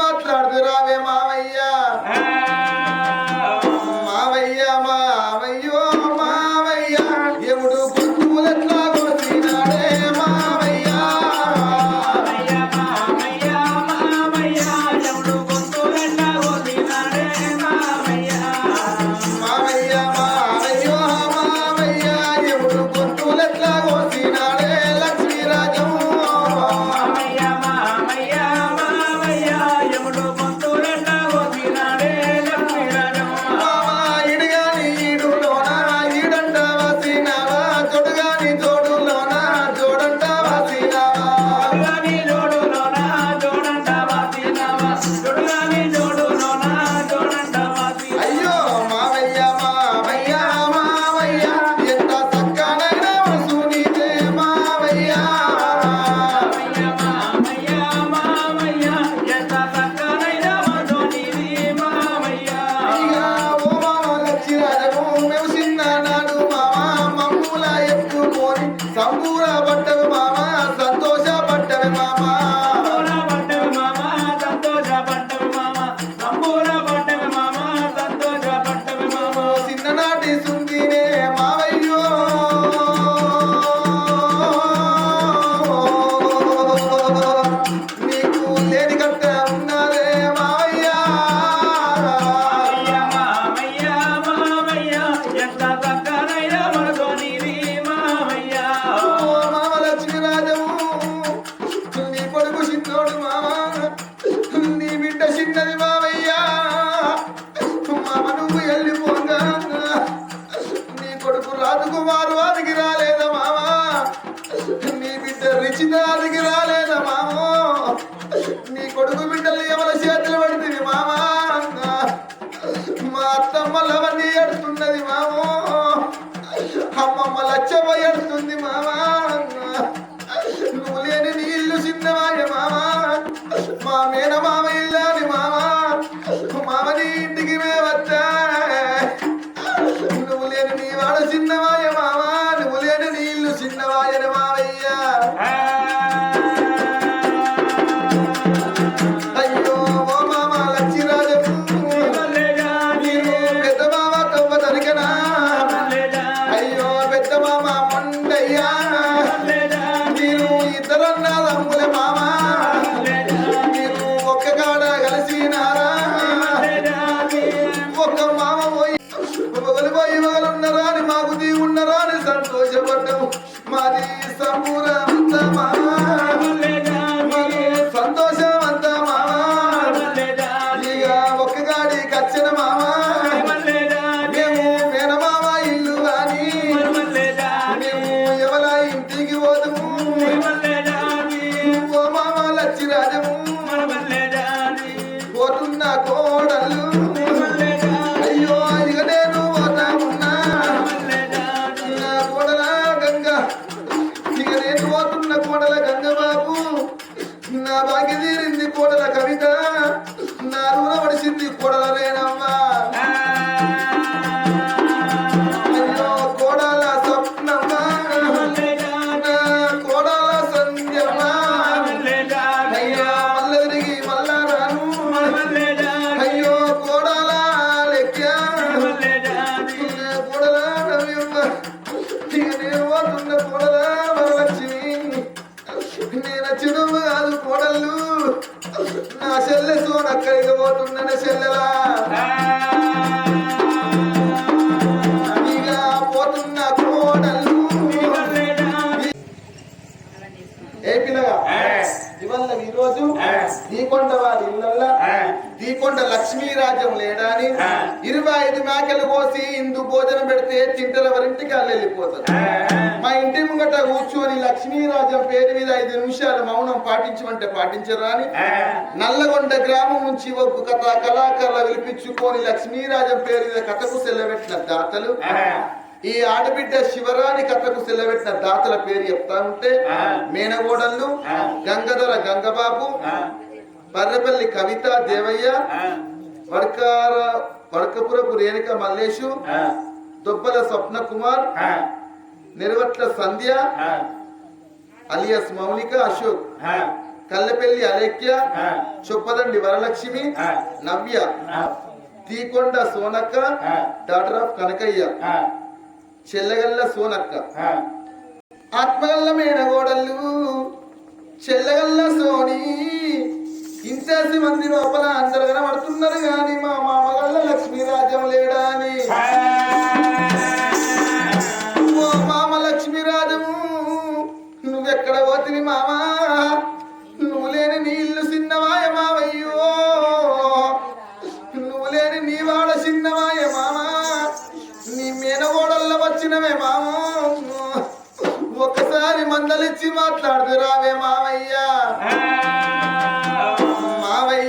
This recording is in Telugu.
మాట్లాడదురా Love. la, la. పచ్చబోయేస్తుంది మామా నువ్వు లేని నీ ఇల్లు చిన్నవాయ మామా మా మేన మామ ఇల్లాని మామా మామని ఇంటికి మే వచ్చా నువ్వు లేని నీ వాడు చిన్నవాయ నేను వచ్చిన వాళ్ళు కోడళ్ళు. నా చెల్లెతో నక్కడికి పోతుండన చెల్లెలా? దీకొండ లేడా లేడాని ఇరవై ఐదు మేకలు కోసి ఇందు భోజనం పెడితే చింతల వరింటికి వెళ్ళిపోతుంది మా ఇంటి ముంగట కూర్చొని లక్ష్మీరాజ్యం పేరు మీద ఐదు నిమిషాలు మౌనం పాటించమంటే పాటించరా అని? నల్లగొండ గ్రామం నుంచి ఒక కథ కళాకారులు విలిపించుకొని లక్ష్మీ రాజ్యం పేరు మీద కథకు సెల్లబెట్టిన దాతలు. ఈ ఆడబిడ్డ శివరాణి కథకు సెలవెట్టిన దాతల పేరు చెప్తా ఉంటే మేనగోడళ్ళు Gangadhara Gangababu Barrapalli Kavitha Devaiah Vadakara Varkapurapu Renuka Malleshu Dubbala Swapna Kumar Nirvatla Sandhya alias Mounika Ashok. Kallapelli Alekhya Choppadandi Varalakshmi Navya. Teekonda Sonakka daughter of Kanakaiah. Chellagalla Sonakka. Atmagalla మేనగోడలు Chellagalla Soni. ఇంతేసి మంది లోపల అందరు కనబడుతున్నారు గాని మా మామగల్ల లక్ష్మీరాజ్యం లేడా అని ఓ మామ లక్ష్మీ రాజము నువ్వెక్కడ పోతుంది మామా? నువ్వు లేని నీ ఇల్లు చిన్నవాయ మావయ్యో. నువ్వు లేని నీ వాడ చిన్నవాయ మామా. నీ మేనగోడల్లో వచ్చినవే మామా. ఒక్కసారి మందలిచ్చి మాట్లాడుతురావే మామయ్యా. మావయ్య vai